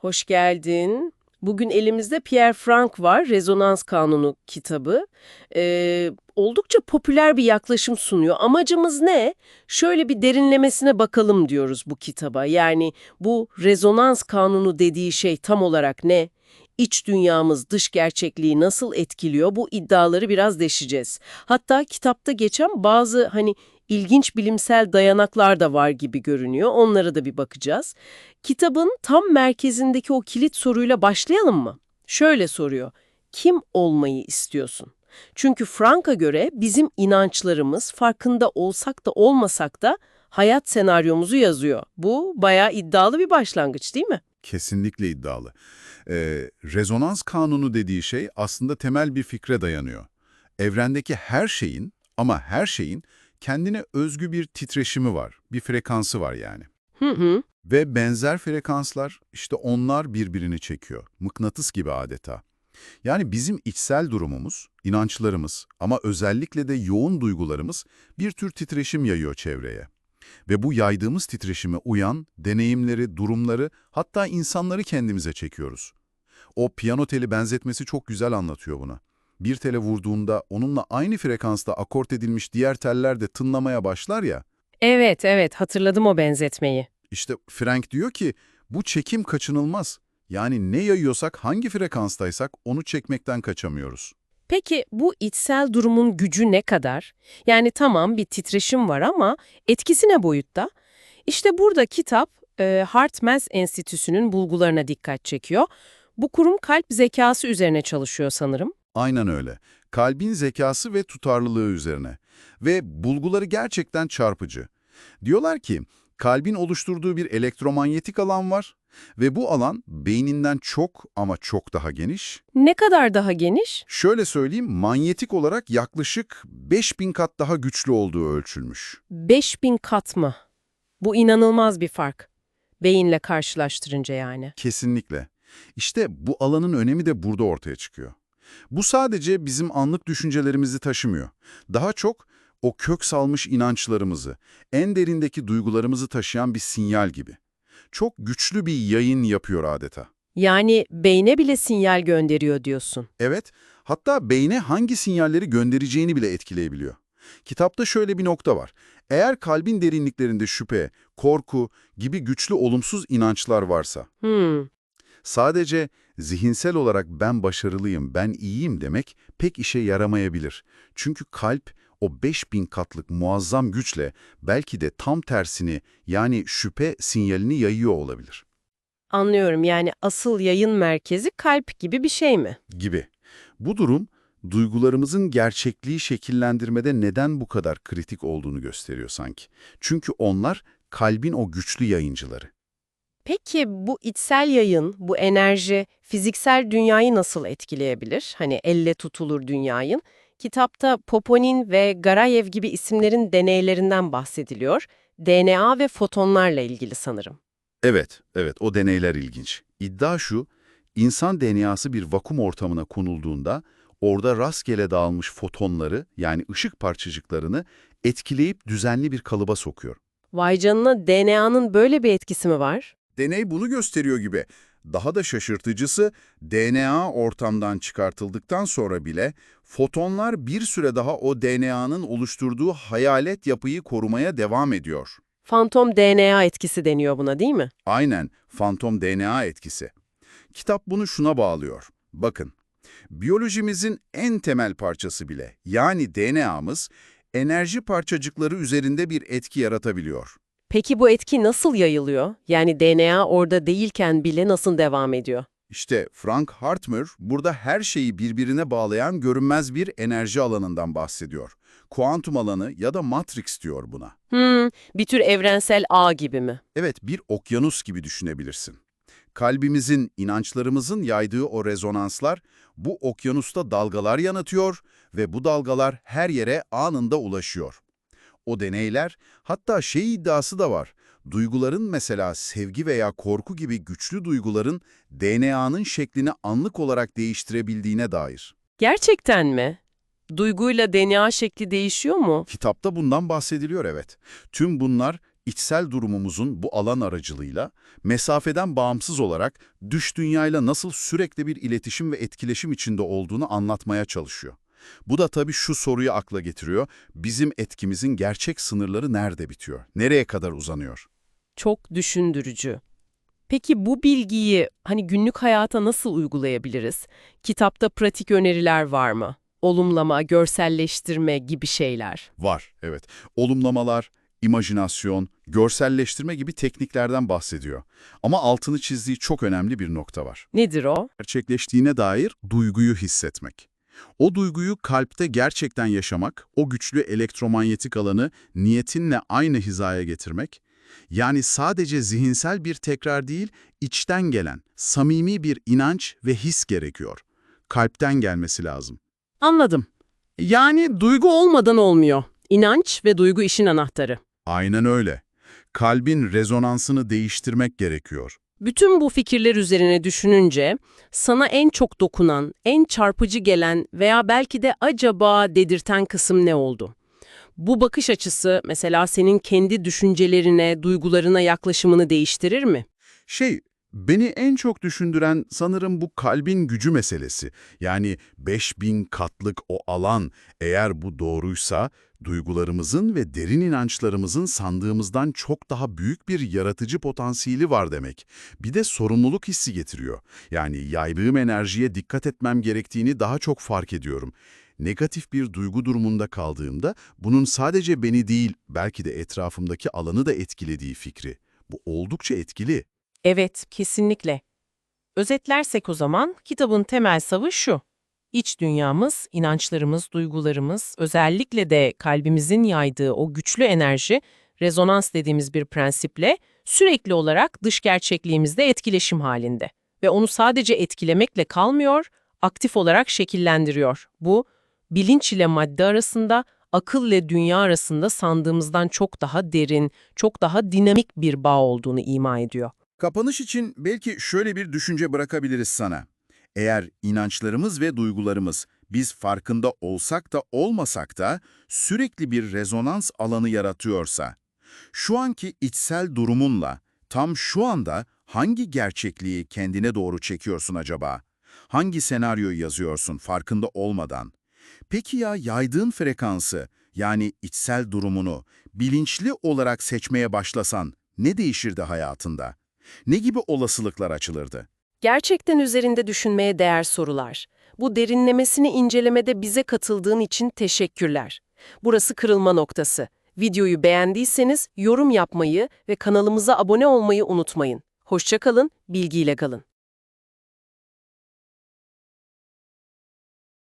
Hoş geldin. Bugün elimizde Pierre Frank var, Rezonans Kanunu kitabı. Ee, oldukça popüler bir yaklaşım sunuyor. Amacımız ne? Şöyle bir derinlemesine bakalım diyoruz bu kitaba. Yani bu rezonans kanunu dediği şey tam olarak ne? İç dünyamız dış gerçekliği nasıl etkiliyor? Bu iddiaları biraz deşeceğiz. Hatta kitapta geçen bazı hani ilginç bilimsel dayanaklar da var gibi görünüyor. Onlara da bir bakacağız. Kitabın tam merkezindeki o kilit soruyla başlayalım mı? Şöyle soruyor. Kim olmayı istiyorsun? Çünkü Frank'a göre bizim inançlarımız farkında olsak da olmasak da hayat senaryomuzu yazıyor. Bu bayağı iddialı bir başlangıç değil mi? Kesinlikle iddialı. Ee, rezonans kanunu dediği şey aslında temel bir fikre dayanıyor. Evrendeki her şeyin ama her şeyin kendine özgü bir titreşimi var, bir frekansı var yani. Hı hı. Ve benzer frekanslar işte onlar birbirini çekiyor. Mıknatıs gibi adeta. Yani bizim içsel durumumuz, inançlarımız ama özellikle de yoğun duygularımız bir tür titreşim yayıyor çevreye. Ve bu yaydığımız titreşime uyan deneyimleri, durumları hatta insanları kendimize çekiyoruz. O piyano teli benzetmesi çok güzel anlatıyor bunu. Bir tele vurduğunda onunla aynı frekansta akort edilmiş diğer teller de tınlamaya başlar ya. Evet, evet hatırladım o benzetmeyi. İşte Frank diyor ki bu çekim kaçınılmaz. Yani ne yayıyorsak hangi frekanstaysak onu çekmekten kaçamıyoruz. Peki bu içsel durumun gücü ne kadar? Yani tamam bir titreşim var ama etkisi ne boyutta? İşte burada kitap e, HeartMath Enstitüsü'nün bulgularına dikkat çekiyor. Bu kurum kalp zekası üzerine çalışıyor sanırım. Aynen öyle. Kalbin zekası ve tutarlılığı üzerine. Ve bulguları gerçekten çarpıcı. Diyorlar ki kalbin oluşturduğu bir elektromanyetik alan var ve bu alan beyninden çok ama çok daha geniş. Ne kadar daha geniş? Şöyle söyleyeyim, manyetik olarak yaklaşık 5000 kat daha güçlü olduğu ölçülmüş. 5000 kat mı? Bu inanılmaz bir fark. Beyinle karşılaştırınca yani. Kesinlikle. İşte bu alanın önemi de burada ortaya çıkıyor. Bu sadece bizim anlık düşüncelerimizi taşımıyor. Daha çok o kök salmış inançlarımızı, en derindeki duygularımızı taşıyan bir sinyal gibi. Çok güçlü bir yayın yapıyor adeta. Yani beyne bile sinyal gönderiyor diyorsun. Evet, hatta beyne hangi sinyalleri göndereceğini bile etkileyebiliyor. Kitapta şöyle bir nokta var. Eğer kalbin derinliklerinde şüphe, korku gibi güçlü olumsuz inançlar varsa, Hmm. Sadece zihinsel olarak ben başarılıyım, ben iyiyim demek pek işe yaramayabilir. Çünkü kalp o 5000 katlık muazzam güçle belki de tam tersini yani şüphe sinyalini yayıyor olabilir. Anlıyorum yani asıl yayın merkezi kalp gibi bir şey mi? Gibi. Bu durum duygularımızın gerçekliği şekillendirmede neden bu kadar kritik olduğunu gösteriyor sanki. Çünkü onlar kalbin o güçlü yayıncıları. Peki bu içsel yayın, bu enerji fiziksel dünyayı nasıl etkileyebilir? Hani elle tutulur dünyayın. Kitapta Poponin ve Garayev gibi isimlerin deneylerinden bahsediliyor. DNA ve fotonlarla ilgili sanırım. Evet, evet o deneyler ilginç. İddia şu, insan DNA'sı bir vakum ortamına konulduğunda orada rastgele dağılmış fotonları yani ışık parçacıklarını etkileyip düzenli bir kalıba sokuyor. Vay canına DNA'nın böyle bir etkisi mi var? Deney bunu gösteriyor gibi. Daha da şaşırtıcısı DNA ortamdan çıkartıldıktan sonra bile fotonlar bir süre daha o DNA'nın oluşturduğu hayalet yapıyı korumaya devam ediyor. Fantom DNA etkisi deniyor buna değil mi? Aynen fantom DNA etkisi. Kitap bunu şuna bağlıyor. Bakın, biyolojimizin en temel parçası bile yani DNA'mız enerji parçacıkları üzerinde bir etki yaratabiliyor. Peki bu etki nasıl yayılıyor? Yani DNA orada değilken bile nasıl devam ediyor? İşte Frank Hartmer burada her şeyi birbirine bağlayan görünmez bir enerji alanından bahsediyor. Kuantum alanı ya da Matrix diyor buna. Hmm, bir tür evrensel ağ gibi mi? Evet, bir okyanus gibi düşünebilirsin. Kalbimizin, inançlarımızın yaydığı o rezonanslar bu okyanusta dalgalar yanıtıyor ve bu dalgalar her yere anında ulaşıyor. O deneyler, hatta şey iddiası da var. Duyguların mesela sevgi veya korku gibi güçlü duyguların DNA'nın şeklini anlık olarak değiştirebildiğine dair. Gerçekten mi? Duyguyla DNA şekli değişiyor mu? Kitapta bundan bahsediliyor evet. Tüm bunlar içsel durumumuzun bu alan aracılığıyla mesafeden bağımsız olarak dış dünyayla nasıl sürekli bir iletişim ve etkileşim içinde olduğunu anlatmaya çalışıyor. Bu da tabii şu soruyu akla getiriyor. Bizim etkimizin gerçek sınırları nerede bitiyor? Nereye kadar uzanıyor? Çok düşündürücü. Peki bu bilgiyi hani günlük hayata nasıl uygulayabiliriz? Kitapta pratik öneriler var mı? Olumlama, görselleştirme gibi şeyler. Var, evet. Olumlamalar, imajinasyon, görselleştirme gibi tekniklerden bahsediyor. Ama altını çizdiği çok önemli bir nokta var. Nedir o? Gerçekleştiğine dair duyguyu hissetmek. O duyguyu kalpte gerçekten yaşamak, o güçlü elektromanyetik alanı niyetinle aynı hizaya getirmek, yani sadece zihinsel bir tekrar değil, içten gelen, samimi bir inanç ve his gerekiyor. Kalpten gelmesi lazım. Anladım. Yani duygu olmadan olmuyor. İnanç ve duygu işin anahtarı. Aynen öyle. Kalbin rezonansını değiştirmek gerekiyor. Bütün bu fikirler üzerine düşününce sana en çok dokunan, en çarpıcı gelen veya belki de acaba dedirten kısım ne oldu? Bu bakış açısı mesela senin kendi düşüncelerine, duygularına yaklaşımını değiştirir mi? Şey, beni en çok düşündüren sanırım bu kalbin gücü meselesi. Yani 5000 katlık o alan eğer bu doğruysa duygularımızın ve derin inançlarımızın sandığımızdan çok daha büyük bir yaratıcı potansiyeli var demek. Bir de sorumluluk hissi getiriyor. Yani yaydığım enerjiye dikkat etmem gerektiğini daha çok fark ediyorum. Negatif bir duygu durumunda kaldığımda bunun sadece beni değil belki de etrafımdaki alanı da etkilediği fikri. Bu oldukça etkili. Evet, kesinlikle. Özetlersek o zaman kitabın temel savı şu. İç dünyamız, inançlarımız, duygularımız, özellikle de kalbimizin yaydığı o güçlü enerji, rezonans dediğimiz bir prensiple sürekli olarak dış gerçekliğimizde etkileşim halinde. Ve onu sadece etkilemekle kalmıyor, aktif olarak şekillendiriyor. Bu, bilinç ile madde arasında, akıl ile dünya arasında sandığımızdan çok daha derin, çok daha dinamik bir bağ olduğunu ima ediyor. Kapanış için belki şöyle bir düşünce bırakabiliriz sana. Eğer inançlarımız ve duygularımız biz farkında olsak da olmasak da sürekli bir rezonans alanı yaratıyorsa, şu anki içsel durumunla tam şu anda hangi gerçekliği kendine doğru çekiyorsun acaba? Hangi senaryoyu yazıyorsun farkında olmadan? Peki ya yaydığın frekansı yani içsel durumunu bilinçli olarak seçmeye başlasan ne değişirdi hayatında? Ne gibi olasılıklar açılırdı? Gerçekten üzerinde düşünmeye değer sorular. Bu derinlemesini incelemede bize katıldığın için teşekkürler. Burası kırılma noktası. Videoyu beğendiyseniz yorum yapmayı ve kanalımıza abone olmayı unutmayın. Hoşça kalın, bilgiyle kalın.